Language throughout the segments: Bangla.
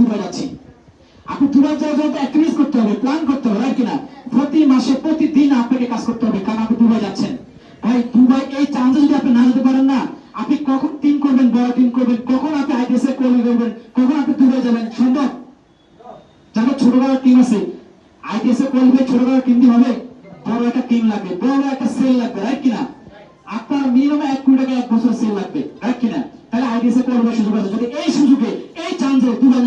দুবাই যাচ্ছি। আপনি দুবাই যাওয়ার জন্য অ্যাক্টিভিটিস করতে হবে প্ল্যান করতে হবে রাইট কিনা? প্রতি মাসে, প্রতিদিন আপনাকে কাজ করতে হবে, কারণ আপনি দুবাই যাচ্ছেন। ভাই দুবাই এই চান্সে যদি আপনি না যেতে পারেন না, আপনি কখন টিম করবেন, বড় টিম করবেন, কখন আপনি আইডিএস এ কল করবেন, কখন আপনি দুবাই যাবেন, সম্ভব? যারা ছোটবেলার টিম আছে। আইটিএস এ কোয়ালিফাই ছোটবেলার টিম হবে। বড় একটা টিম লাগবে, বড় একটা সেল লাগবে রাইট কিনা? আপনার মিনিমাম এক কোটি টাকা এক বছর সেল লাগবে রাইট কিনা? তাহলে আইটিএস এ কোয়ালিফাই সুযোগ আছে। যদি এই সুযোগে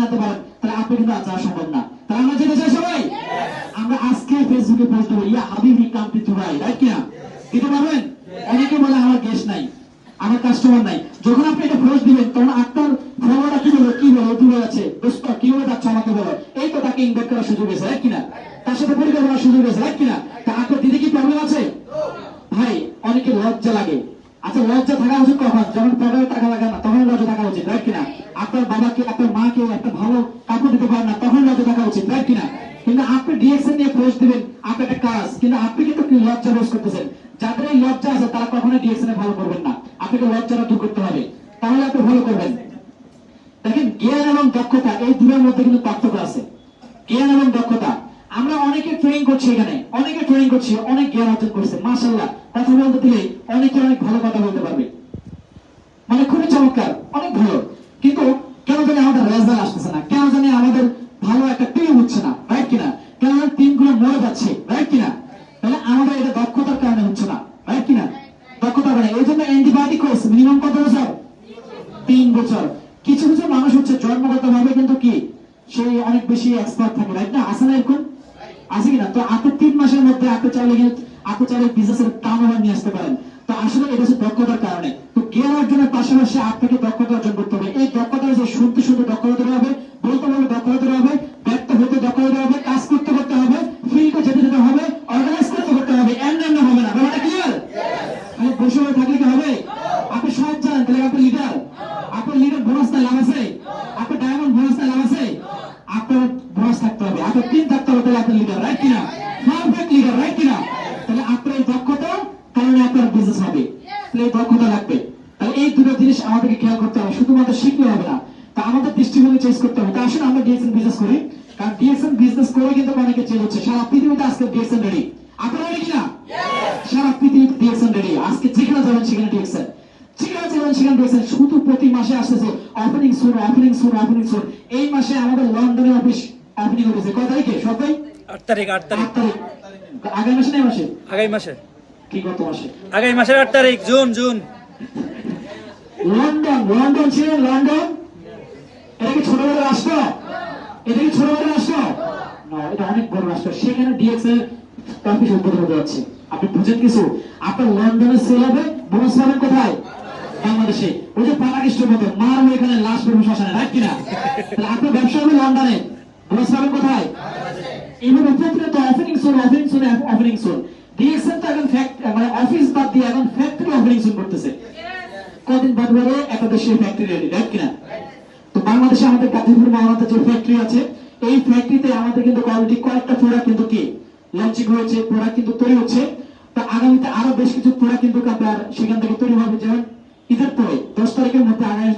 যেতে পারেন তাহলে আপনি কিন্তু আর যাওয়া সম্ভব না। তাহলে আমরা যেতে চাই সবাই? আমরা আজকে ফেসবুকে পোস্ট দেবো ইয়া হাবিবি কামটি দুবাই রাইট কিনা? দিতে পারবেন? অনেকে বলে আমার গ্যাস নাই আমার কাস্টমার নাই। যখন আপনি এটা পোস্ট দিবেন তখন আপনার ফলোয়াররা কি বলবে? কি বলবে দূরে আছে। দোস্ত কীভাবে যাচ্ছে আমাকে বলো? এই তো তাকে ইনভাইট করার সুযোগ আছে রাইট কিনা? তার সাথে করার সুযোগ আছে রাইট কিনা? তা আপনার দিদি কি প্রবলেম আছে? ভাই অনেকে লজ্জা লাগে। আচ্ছা লজ্জা থাকা উচিত কখন? যখন পকেটে টাকা লাগে না তখন লজ্জা থাকা উচিত রাইট কিনা? আপনার বাবাকে, আপনার মাকে একটা ভালো কাপড় দিতে পারেন না, তখন লজ্জা থাকা উচিত রাইট কিনা? কিন্তু আপনি ডিএক্সএন নিয়ে পোস্ট দিবেন আপনার একটা কাজ, কিন্তু আপনি কিন্তু লজ্জা রোজ করতেছেন? যাদের এই লজ্জা আছে, তারা কখনোই ডিএক্সএন এ ভালো করবেন না। আপনাকে লজ্জাটা দূর করতে হবে। তাহলে আপনি ভালো করবেন। দেখেন, জ্ঞান এবং দক্ষতা, এই দুটোর মধ্যে কিন্তু পার্থক্য আছে। জ্ঞান এবং দক্ষতা। আমরা অনেকে ট্রেনিং করছি এখানে, অনেকে ট্রেনিং করছি, অনেক জ্ঞান অর্জন করছে মাশাল্লাহ কথা বলতে দিলে অনেকে অনেক ভালো কথা বলতে পারবে। মানে খুবই চমৎকার অনেক ভালো কিন্তু কেন জানি আমাদের রেজাল্ট আসতেছে না কেন জানি আমাদের ভালো একটা টিম হচ্ছে না রাইট কিনা কেন জানি টিমগুলো মরে যাচ্ছে রাইট কিনা তাহলে আমাদের এটা দক্ষতার কারণে হচ্ছে না রাইট কিনা এই জন্য অ্যান্টিবায়োটিক মিনিমাম কত বছর? তিন বছর। কিছু কিছু মানুষ হচ্ছে জন্মগত ভাবে কিন্তু কি অনেক বেশি এক্সপার্ট থাকে রাইট না? আসে না এরকম? আছে কিনা? তো আপনি তিন মাসের মধ্যে আপনি চাইলে কিন্তু, আপনি চাইলে নিয়ে আসতে পারেন। তো আসলে এটা হচ্ছে দক্ষতার কারণে। তো জ্ঞান অর্জনের পাশাপাশি আপনাকে দক্ষতা অর্জন করতে হবে। এই দক্ষতা যে শুনতে শুনতে দক্ষতা হবে বলতে বলতে রাইট কিনা? পারফেক্ট লিডার রাইট কিনা? তাহলে আপনার এই দক্ষতা কারণে আপনার বিজনেস হবে। তাহলে এই দক্ষতা লাগবে। তাহলে এই দুটো জিনিস আমাদেরকে খেয়াল করতে হবে। শুধুমাত্র শিখলে হবে না, তা আমাদের দৃষ্টিভঙ্গি চেঞ্জ করতে হবে। তা আসলে আমরা ডিএক্সএন বিজনেস করি। কারণ ডিএক্সএন বিজনেস করে কিন্তু অনেকে চেঞ্জ হচ্ছে। সারা পৃথিবীতে আজকে ডিএক্সএন রেডি আপনারা রেডি কিনা? সারা পৃথিবীতে ডিএক্সএন রেডি আজকে যেখানে যাবেন, সেখানে ডিএক্সএন যেখানে যাবেন, সেখানে ডিএক্সএন শুধু প্রতি মাসে আসতেছে। Opening soon opening soon opening soon এই মাসে আমাদের লন্ডনে অফিস ওপেনিং হয়েছে কয় তারিখে? সবাই? আট তারিখ আট তারিখ। আগামী মাসে না মাসে? আগামী মাসে। কি কত মাসে? আগামী মাসের আট তারিখ জুন জুন। লন্ডন লন্ডন ছিলেন লন্ডন? এটা কি ছোট বড় রাষ্ট্র? এটা কি ছোট রাষ্ট্র? না এটা অনেক বড় রাষ্ট্র। সেখানে ডিএক্সএল উদ্বোধন হতে যাচ্ছে। আপনি বুঝেন কিছু? আপনার লন্ডনে সেল হবে বোনাস পাবেন কোথায়? বাংলাদেশে। ওই যে পাকিস্তানের মতো মার হয়ে এখানে লাশ বেরোবে শ্মশানে রাইট কিনা? তাহলে আপনার ব্যবসা হবে লন্ডনে। বোনাস পাবেন কোথায়? এইভাবে প্রতিনিয়ত offering soon offering soon offering soon DXL তো এখন মানে অফিস বাদ দিয়ে এখন ফ্যাক্টরি অফারিং সোন করতেছে। কদিন বাদ বাদে একটা দেশের ফ্যাক্টরি রেডি রাইট কিনা? তো বাংলাদেশে আমাদের গাজীপুর মহারাতে যে ফ্যাক্টরি আছে, এই ফ্যাক্টরিতে আমাদের কিন্তু অলরেডি কয়েকটা প্রোডাক্ট কিন্তু কি? লঞ্চিং হয়েছে প্রোডাক্ট কিন্তু তৈরি হচ্ছে। তো আগামীতে আরও বেশ কিছু প্রোডাক্ট কিন্তু আপনার সেখান থেকে তৈরি হবে, যেমন ঈদের পরে, দশ তারিখের মধ্যে আগামী